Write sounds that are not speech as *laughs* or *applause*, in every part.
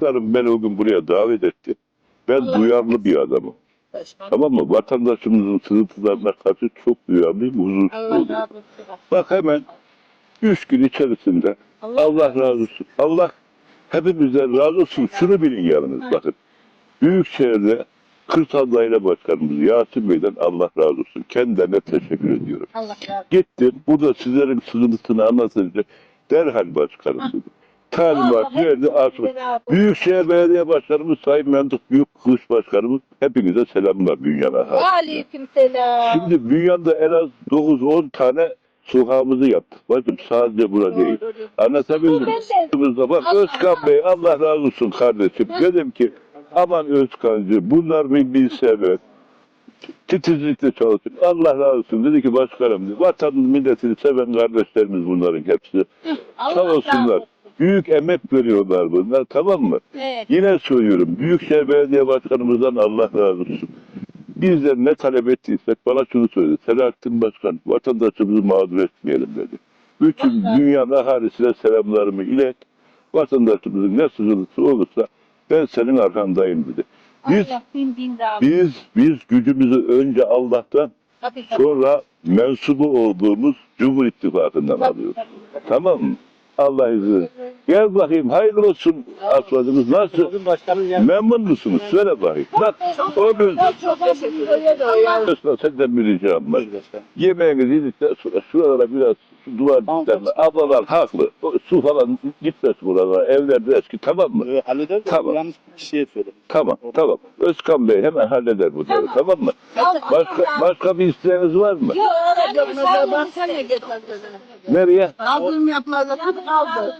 Muhtarım beni o gün buraya davet etti. Ben Allah duyarlı bir adamım. Tamam mı? Vatandaşımızın sızıntılarına karşı çok duyarlıyım, huzursuz Allah oluyorum. Bak hemen üç gün içerisinde Allah razı olsun. Allah hepimizden razı olsun. Şunu bilin yalnız bakın. Büyükşehir'de Kırsal Daire Başkanımız Yasin Bey'den Allah razı olsun. Kendilerine teşekkür ediyorum. Allah razı olsun. Gittim burada sizlerin sızıntısını anlatınca derhal başkanım dedi. Talimat verdi asıl. Büyükşehir Belediye Başkanımız Sayın Memduh Büyük Kılıç Başkanımız hepinize selamlar Bünyan'a. Aleyküm selam. Şimdi Bünyan'da en az 9-10 tane sokağımızı yaptık. Bakın sadece bura değil. Anlatabildim. Kızımızda bak Özkan Bey Allah razı olsun kardeşim. Dedim ki aman Özkan'cı bunlar bir bilsever. Titizlikle çalışın. Allah razı olsun. Dedi ki başkanım vatanın milletini seven kardeşlerimiz bunların hepsi. Sağ olsunlar. Büyük emek veriyorlar bunlar tamam mı? Evet. Yine söylüyorum. Büyükşehir Belediye Başkanımızdan Allah razı olsun. Bizden ne talep ettiysek bana şunu söyledi. Selahattin Başkan vatandaşımızı mağdur etmeyelim dedi. Bütün dünyanın ahalisine selamlarımı ilet. Vatandaşımızın ne sızıntısı olursa ben senin arkandayım dedi. Biz bin bin biz biz gücümüzü önce Allah'tan Tabii, tabii. sonra mensubu olduğumuz Cumhur İttifakı'ndan Tabii, alıyoruz. tabii, tabii. Tamam mı? Allah izin. Gel bakayım hayırlı olsun asladınız. Nasıl? Memnun musunuz? Söyle bakayım. Bak o gün Çok teşekkür ederim. Özkan senden bir ricam var. Yemeğinizi yedikten sonra şuralara biraz şu duvar diklerine. Ablalar haklı. O su falan gitmesin buralara. Evler eski tamam mı? Ee, halleder Tamam. tamam. Bir şey söyledim. Tamam tamam. Özkan Bey hemen halleder bunları tamam mı? Başka, başka bir isteğiniz var mı? Yok, yok, ben sen ne getirdin? Nereye? Kaldırım yapmadı, kaldı.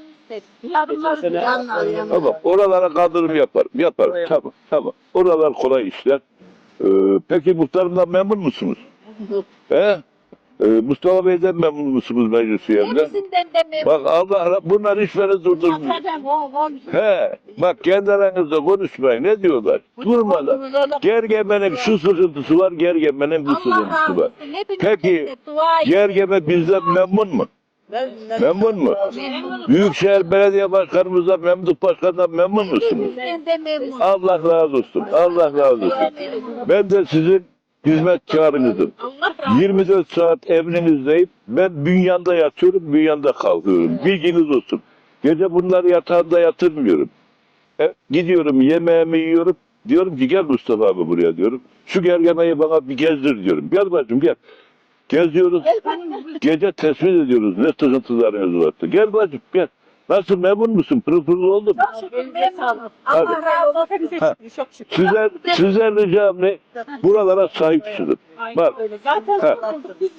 Yarınlar yanlar yanlar. Tamam. Oralara kaldırım yaparım. Yaparım. Tamam. Tamam. Oralar kolay işler. Ee, peki muhtarımdan memnun musunuz? He? Ee, Mustafa Bey'den memnun musunuz meclis üyemden? Hepsinden de memnun. Bak Allah bunlar işleri durdurmuyor. O, o. He, bak kendi aranızda konuşmayın. Ne diyorlar? Durmadan. Gergemenin şu sıkıntısı var, gergemenin bu Allah sıkıntısı razı var. olsun. Hepiniz Peki, de dua edin. Gergeme bizden memnun mu? Memnun mu? Büyükşehir Belediye Başkanımızdan, Memduh Başkan'dan memnun musunuz? Hepinizden de memnun. Allah razı olsun. Allah razı olsun. Ben de sizin hizmetkarınızım. Allah razı olsun. 24 saat evinizdeyim. Ben bünyanda yatıyorum, bünyanda kalkıyorum. Bilginiz olsun. Gece bunları yatağında yatırmıyorum. E, gidiyorum yemeğimi yiyorum. Diyorum ki gel Mustafa abi buraya diyorum. Şu gergemeyi bana bir gezdir diyorum. Gel bacım gel. Geziyoruz. Gece tespit ediyoruz ne sıkıntılarınız varsa. Gel bacım gel. Nasıl memnun musun? Pırıl pırıl oldu mu? Memnun. Allah razı olsun. Ha. Sizler, sizler ricam ne? Buralara sahip çıkın. Bak Zaten Ha.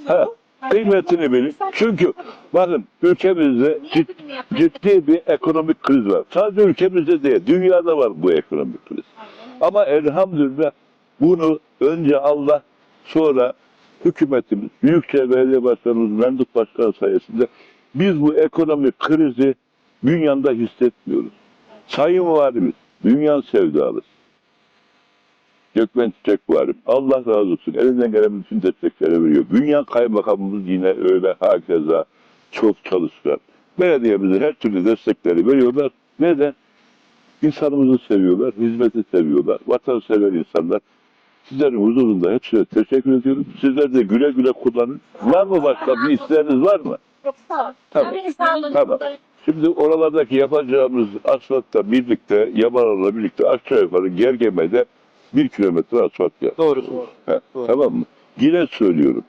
Ha, kıymetini bilin. Çünkü bakın ülkemizde cid- ciddi bir ekonomik kriz var. Sadece ülkemizde değil, dünyada var bu ekonomik kriz. Ama elhamdülillah bunu önce Allah, sonra hükümetimiz, Büyükşehir Belediye Başkanımız, Memduh Başkan sayesinde biz bu ekonomik krizi dünyada hissetmiyoruz. Sayın Valimiz, dünya sevdalı. Gökmen Çiçek varım. Allah razı olsun. Elinden gelen bütün destekleri veriyor. Dünya kaymakamımız yine öyle hakeza çok çalışkan. Belediyemize her türlü destekleri veriyorlar. Neden? İnsanımızı seviyorlar, hizmeti seviyorlar, vatansever insanlar. Sizlerin huzurunda hepsine teşekkür ediyorum. Sizler de güle güle kullanın. Var mı başka bir isteğiniz var mı? Çok sağ ol. Tamam. Olun. Tamam. Şimdi oralardaki yapacağımız asfaltta birlikte, yabalarla birlikte aşağı yukarı Gergeme'de bir kilometre asfalt yap. Doğru. He, Doğru. Tamam mı? Yine söylüyorum.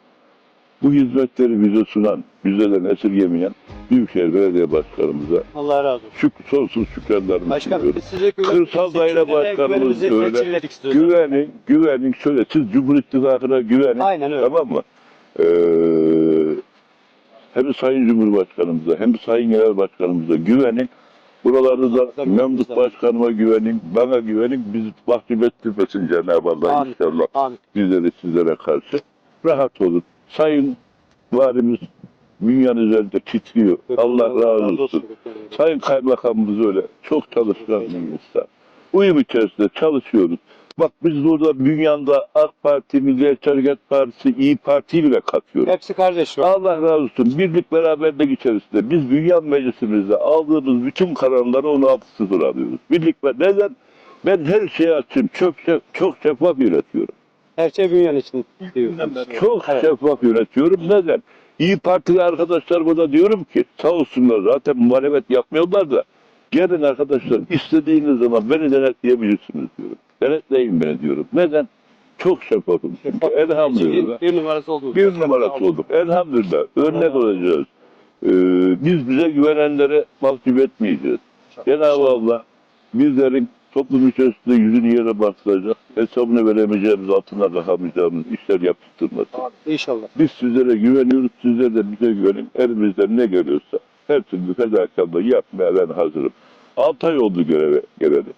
Bu hizmetleri bize sunan, bizden esirgemeyen Büyükşehir Belediye Başkanımıza Allah razı olsun. şük, sonsuz şükranlarımı Başkanım sunuyorum. biz size Kırsal Daire Başkanımız güvenimizi öyle. tescilledik istiyoruz. Güvenin, güvenin. Şöyle siz Cumhur İttifakı'na güvenin. Aynen öyle. Tamam mı? Ee, hem Sayın Cumhurbaşkanımıza hem Sayın Genel Başkanımıza güvenin. Buralarda da Tabii, Memduh tabii. Başkanıma güvenin, bana güvenin. Biz mahcup ettirmesin Cenab-ı Allah Amin. inşallah. Amin. Bizleri sizlere karşı. Rahat olun. Sayın Valimiz dünyanın üzerinde titriyor. Allah razı olsun. Sayın Kaymakamımız öyle. Çok çalışkan bir insan. Uyum içerisinde çalışıyoruz. Bak biz burada dünyada AK Parti, Milliyetçi Hareket Partisi, İyi Parti'yi bile katıyoruz. Hepsi kardeş an. Allah razı olsun. Birlik beraberlik içerisinde biz Dünya Meclisimizde aldığımız bütün kararları 16-0 alıyoruz. Birlik ve neden? Ben her şeye açım. Çok, çok şeffaf yönetiyorum. Her şey bünyanın için diyor. Çok Evet. şeffaf yönetiyorum. Neden? İyi Partili arkadaşlarıma da diyorum ki sağ olsunlar zaten muhalefet yapmıyorlar da gelin arkadaşlar istediğiniz zaman beni denetleyebilirsiniz diyorum. Denetleyin beni diyorum. Neden? Çok şeffafım. Çünkü elhamdülillah. Bir numarası oldu. Bir numarası olduk. Elhamdülillah. Örnek olacağız. Ee, biz bize güvenenlere mahcup etmeyeceğiz. Cenab-ı Allah bizlerin toplum içerisinde yüzünü yere bastıracak, hesabını veremeyeceğimiz, altına kalkamayacağımız işler yaptırmasın. İnşallah. Biz sizlere güveniyoruz, sizler de bize güvenin. Elimizden ne geliyorsa her türlü fedakarlığı yapmaya ben hazırım. 6 ay oldu göreve geleli.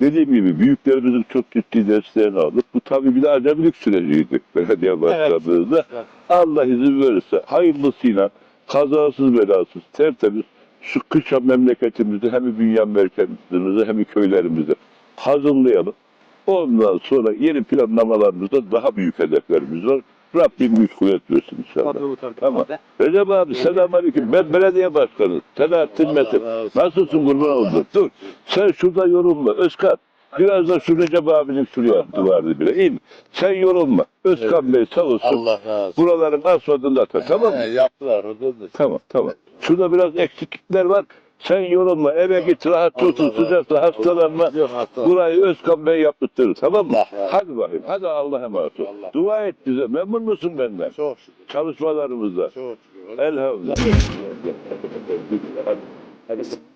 Dediğim gibi büyüklerimizin çok ciddi desteğini aldık. Bu tabii bir acemilik süreciydi belediye başladığında. Evet. Allah izin verirse hayırlısıyla kazasız belasız tertemiz şu kışa memleketimizi hem bünyan merkezimizi hem köylerimizi hazırlayalım. Ondan sonra yeni planlamalarımızda daha büyük hedeflerimiz var. Rabbim güç kuvvet versin inşallah. Tabii tabii. Tamam. Recep abi selamünaleyküm. Ben belediye başkanı. Selahattin Metin. Nasılsın kurban oldun? Dur. Sen şurada yorulma. Özkan. Biraz da şu Recep abinin şuraya duvardı bile. İyi mi? Sen yorulma. Özkan Bey sağ olsun. Allah razı olsun. Buraların asfaltını atar. Tamam mı? He, yaptılar da. Tamam tamam. Şurada biraz eksiklikler var. Sen yorulma. Eve git rahat tutun. Sıcakta hastalanma. Burayı Özkan Bey yaptırır. Tamam mı? Allah. Hadi bakayım. Hadi Allah'a emanet ol. Allah. Dua et bize. Memnun musun benden? Çok şükür. Çalışmalarımızda. Çok şükür. Elhamdülillah. Hadi. *laughs*